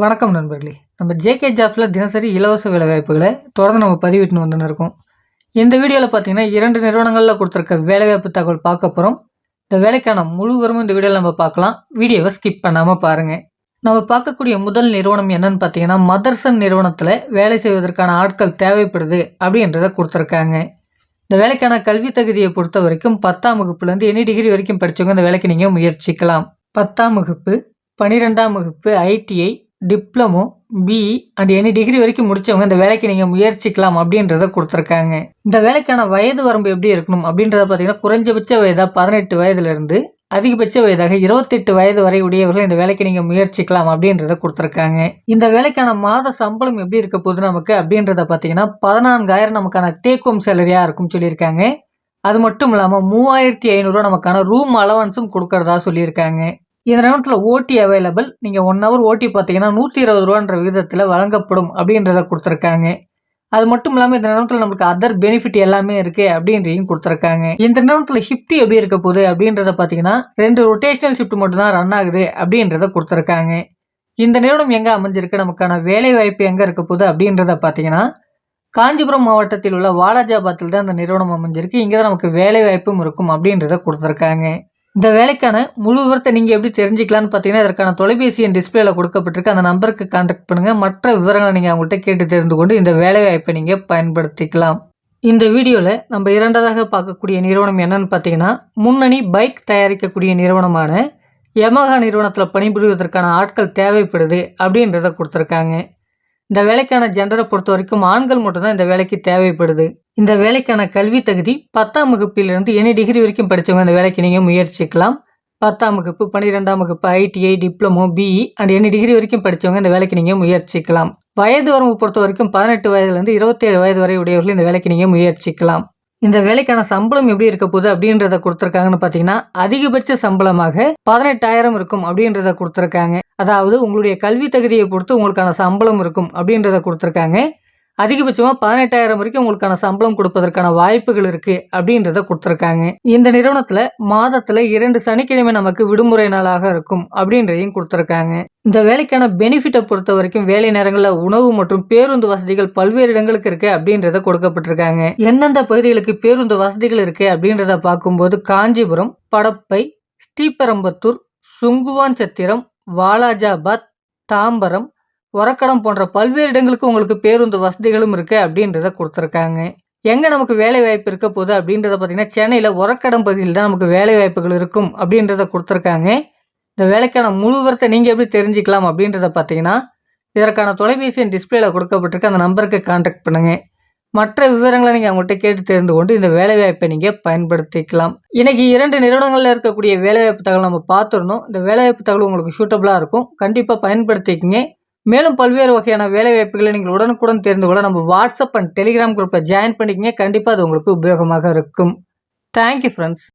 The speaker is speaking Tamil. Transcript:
வணக்கம் நண்பர்களே. நம்ம ஜேகே ஜாப்ஸில் தினசரி இலவச வேலைவாய்ப்புகளை தொடர்ந்து நம்ம பதிவிட்டுன்னு வந்துன்னு இருக்கோம். இந்த வீடியோவில் பார்த்தீங்கன்னா இரண்டு நிறுவனங்களில் கொடுத்துருக்க வேலைவாய்ப்பு தகவல் பார்க்க போகிறோம் இந்த வேலைக்கான முழு வரும் இந்த வீடியோவில் நம்ம பார்க்கலாம். வீடியோவை ஸ்கிப் பண்ணாமல் பாருங்கள் நம்ம பார்க்கக்கூடிய முதல் நிறுவனம் என்னன்னு பார்த்தீங்கன்னா மதர்சன் நிறுவனத்தில் வேலை செய்வதற்கான ஆட்கள் தேவைப்படுது அப்படின்றத கொடுத்துருக்காங்க. இந்த வேலைக்கான கல்வி தகுதியை பொறுத்த வரைக்கும் பத்தாம் வகுப்புலேருந்து எனி டிகிரி வரைக்கும் படித்தவங்க இந்த வேலைக்கு நீங்கள் முயற்சிக்கலாம். பத்தாம் வகுப்பு பன்னிரெண்டாம் வகுப்பு ITI diploma B and any degree வரைக்கும் முடித்தவங்க இந்த வேலைக்கு நீங்கள் முயற்சிக்கலாம் அப்படின்றத கொடுத்துருக்காங்க. இந்த வேலைக்கான வயது வரம்பு எப்படி இருக்கணும் அப்படின்றத பார்த்தீங்கன்னா குறைஞ்சபட்ச வயதாக பதினெட்டு வயதுலேருந்து அதிகபட்ச வயதாக இருபத்தெட்டு வயது வரை உடையவர்கள் இந்த வேலைக்கு நீங்கள் முயற்சிக்கலாம் அப்படின்றத கொடுத்துருக்காங்க. இந்த வேலைக்கான மாத சம்பளம் எப்படி இருக்க போகுது நமக்கு அப்படின்றத பார்த்தீங்கன்னா பதினான்காயிரம் நமக்கான டேக் ஹோம் சேலரியாக இருக்கும் சொல்லியிருக்காங்க. அது மட்டும் இல்லாமல் மூவாயிரத்தி ஐநூறுரூவா நமக்கான ரூம் அலவன்ஸும் கொடுக்கறதா சொல்லியிருக்காங்க. இந்த நேரத்தில் ஓட்டி அவைலபிள் நீங்கள் ஒன் ஹவர் ஓட்டி பார்த்தீங்கன்னா நூற்றி இருபது ரூபான்ற விகிதத்தில் வழங்கப்படும் அப்படின்றத கொடுத்துருக்காங்க. அது மட்டும் இல்லாமல் இந்த நேரத்தில் நமக்கு அதர் பெனிஃபிட் எல்லாமே இருக்குது அப்படின்றையும் கொடுத்துருக்காங்க. இந்த நேரத்தில் ஷிஃப்ட் எப்படி இருக்க போகுது அப்படின்றத பார்த்தீங்கன்னா ரெண்டு ரொட்டேஷனல் ஷிஃப்ட் மட்டும் தான் ரன் ஆகுது அப்படின்றத கொடுத்துருக்காங்க. இந்த நிறுவனம் எங்கே அமைஞ்சிருக்கு? நமக்கான வேலை வாய்ப்பு எங்கே இருக்க போகுது அப்படின்றத பார்த்தீங்கன்னா காஞ்சிபுரம் மாவட்டத்தில் உள்ள வாலாஜாபாத்தில் தான் இந்த நிறுவனம் அமைஞ்சிருக்கு. இங்கே தான் நமக்கு வேலை வாய்ப்பும் இருக்கும் அப்படின்றத கொடுத்துருக்காங்க. இந்த வேலைக்கான முழு விவரத்தை நீங்கள் எப்படி தெரிஞ்சுக்கலான்னு பார்த்தீங்கன்னா இதற்கான தொலைபேசி என் டிஸ்பிளேல கொடுக்கப்பட்டிருக்கு. அந்த நம்பருக்கு கான்டாக்ட் பண்ணுங்கள் மற்ற விவரங்களை நீங்கள் அவங்கள்ட்ட கேட்டு தெரிந்து கொண்டு இந்த வேலைவாய்ப்பை நீங்கள் பயன்படுத்திக்கலாம். இந்த வீடியோவில் நம்ம இரண்டாவதாக பார்க்கக்கூடிய நிறுவனம் என்னன்னு பார்த்தீங்கன்னா முன்னணி பைக் தயாரிக்கக்கூடிய நிறுவனமான யமகா நிறுவனத்தில் பணிபுரிவதற்கான ஆட்கள் தேவைப்படுது அப்படின்றத கொடுத்துருக்காங்க. இந்த வேலைக்கான ஜெண்டரை பொறுத்த வரைக்கும் ஆண்கள் மட்டும்தான் இந்த வேலைக்கு தேவைப்படுது. இந்த வேலைக்கான கல்வி தகுதி பத்தாம் வகுப்பிலிருந்து எனி டிகிரி வரைக்கும் படித்தவங்க இந்த வேலைக்கு நீங்கள் முயற்சிக்கலாம். பத்தாம் வகுப்பு பன்னிரெண்டாம் வகுப்பு ITI diploma BE and any degree வரைக்கும் படித்தவங்க இந்த வேலைக்கு நீங்கள் முயற்சிக்கலாம். வயது வரம்பு பொறுத்த வரைக்கும் பதினெட்டு வயதுலேருந்து இருபத்தேழு வயது வரை உடையவர்கள் இந்த வேலைக்கு நீங்கள் முயற்சிக்கலாம். இந்த வேலைக்கான சம்பளம் எப்படி இருக்க போகுது அப்படின்றத கொடுத்துருக்காங்கன்னு பார்த்தீங்கன்னா அதிகபட்ச சம்பளமாக பதினெட்டாயிரம் இருக்கும் அப்படின்றத கொடுத்துருக்காங்க. அதாவது உங்களுடைய கல்வி தகுதியை பொறுத்து உங்களுக்கான சம்பளம் இருக்கும் அப்படின்றத கொடுத்துருக்காங்க. அதிகபட்சமாக பதினெட்டாயிரம் வரைக்கும் உங்களுக்கான சம்பளம் கொடுப்பதற்கான வாய்ப்புகள் இருக்குது அப்படின்றத கொடுத்துருக்காங்க. இந்த நிறுவனத்தில் மாதத்தில் இரண்டு சனிக்கிழமை நமக்கு விடுமுறை நாளாக இருக்கும் அப்படின்றதையும் கொடுத்துருக்காங்க. இந்த வேலைக்கான பெனிஃபிட்டை பொறுத்த வரைக்கும் வேலை நேரங்களில் உணவு மற்றும் பேருந்து வசதிகள் பல்வேறு இடங்களுக்கு இருக்கு அப்படின்றத கொடுக்கப்பட்டிருக்காங்க. எந்தெந்த பகுதிகளுக்கு பேருந்து வசதிகள் இருக்கு அப்படின்றத பார்க்கும்போது காஞ்சிபுரம் படப்பை ஸ்ரீபெரம்பத்தூர் சுங்குவான் சத்திரம் வாலாஜாபாத் தாம்பரம் உரக்கடம் போன்ற பல்வேறு இடங்களுக்கு உங்களுக்கு பேருந்து வசதிகளும் இருக்குது அப்படின்றத கொடுத்துருக்காங்க. எங்கே நமக்கு வேலை வாய்ப்பு இருக்க போகுது அப்படின்றத பார்த்தீங்கன்னா சென்னையில் உரக்கடம் பகுதியில் தான் நமக்கு வேலை வாய்ப்புகள் இருக்கும் அப்படின்றத கொடுத்துருக்காங்க. இந்த வேலைக்கான முழுவரத்தை நீங்கள் எப்படி தெரிஞ்சுக்கலாம் அப்படின்றத பார்த்தீங்கன்னா இதற்கான தொலைபேசியின் டிஸ்பிளேல கொடுக்கப்பட்டிருக்க. அந்த நம்பருக்கு காண்டாக்ட் பண்ணுங்கள் மற்ற விவரங்களை நீங்கள் அவங்கள்ட்ட கேட்டு தெரிந்து கொண்டு இந்த வேலைவாய்ப்பை நீங்கள் பயன்படுத்திக்கலாம். இன்றைக்கி இரண்டு நிறுவனங்களில் இருக்கக்கூடிய வேலைவாய்ப்பு தகவல் நம்ம பார்த்துருந்தோம் இந்த வேலைவாய்ப்பு தகவல் உங்களுக்கு சூட்டபுளாக இருக்கும். கண்டிப்பாக பயன்படுத்திக்கிங்க. மேலும் பல்வேறு வகையான வேலைவாய்ப்புகளை நீங்கள் உடனுக்குடன் தெரிந்து கொள்ள நம்ம வாட்ஸ்அப் அண்ட் டெலிகிராம் குரூப்பை ஜாயின் பண்ணிக்கிங்க. கண்டிப்பாக அது உங்களுக்கு உபயோகமாக இருக்கும். Thank you friends